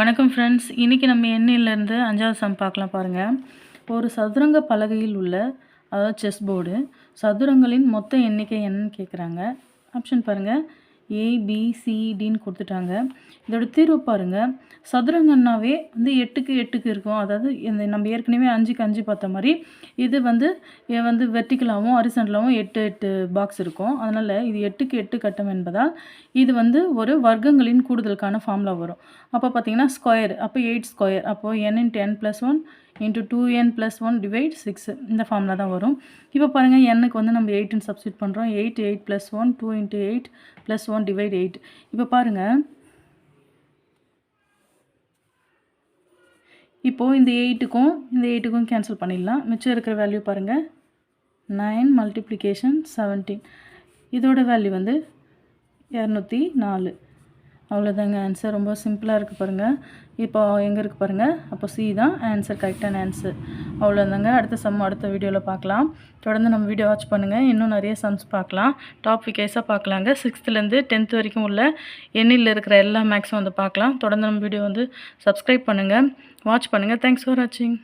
வணக்கம் ஃப்ரெண்ட்ஸ் இன்றைக்கி நம்ம எண்ணெயிலேருந்து அஞ்சாவது சம் பார்க்கலாம் பாருங்கள் ஒரு சதுரங்க பலகையில் உள்ள அதாவது செஸ் போர்டு சதுரங்களின் மொத்த எண்ணிக்கை என்னன்னு கேட்குறாங்க ஆப்ஷன் பாருங்கள் ஏபிசிடின்னு கொடுத்துட்டாங்க. இதோட தீர்வு பாருங்கள் சதுரங்கன்னாவே வந்து எட்டுக்கு எட்டுக்கு இருக்கும். அதாவது இந்த நம்ம ஏற்கனவே அஞ்சுக்கு அஞ்சு பார்த்த மாதிரி இது வந்து வந்து வெர்டிக்கலாகவும் ஹரிசன்டலாகவும் எட்டு எட்டு பாக்ஸ் இருக்கும். அதனால் இது எட்டுக்கு எட்டு கட்டம் என்பதால் இது வந்து ஒரு வர்க்கங்களின் கூடுதலுக்கான ஃபார்முலா வரும். அப்போ பார்த்தீங்கன்னா ஸ்கொயர் அப்போ எயிட் ஸ்கொயர் அப்போது n into n plus one into two n plus one divide six இந்த ஃபார்மில் தான் வரும். இப்போ பாருங்கள் எண்ணுக்கு வந்து நம்ம எயிட்டுன்னு சப்ஸ்டியூட் பண்ணுறோம் eight eight plus one two into eight plus one divide eight இப்போ பாருங்கள் இப்போது இந்த எயிட்டுக்கும் இந்த எயிட்டுக்கும் கேன்சல் பண்ணிடலாம். மிச்சம் இருக்கிற வேல்யூ பாருங்கள் நைன் மல்டிப்ளிகேஷன் செவன்டீன் இதோட வேல்யூ வந்து இரநூத்தி நாலு. அவ்வளோதாங்க. ஆன்சர் ரொம்ப சிம்பிளாக இருக்குது பாருங்கள் இப்போ எங்கே இருக்குது பாருங்கள் அப்போ சி தான் ஆன்சர் கரெக்டான ஆன்சர் அவ்வளோதாங்க. அடுத்த சம் அடுத்த வீடியோவில் பார்க்கலாம். தொடர்ந்து நம்ம வீடியோ வாட்ச் பண்ணுங்கள் இன்னும் நிறைய சம்ஸ் பார்க்கலாம். டாபிக் வைஸாக பார்க்கலாங்க. சிக்ஸ்த்துலேருந்து டென்த் வரைக்கும் உள்ள எண்ணில் இருக்கிற எல்லா மேக்ஸும் வந்து பார்க்கலாம். தொடர்ந்து நம்ம வீடியோ வந்து சப்ஸ்கிரைப் பண்ணுங்கள் வாட்ச் பண்ணுங்கள் தேங்க்ஸ் ஃபார் வாட்சிங்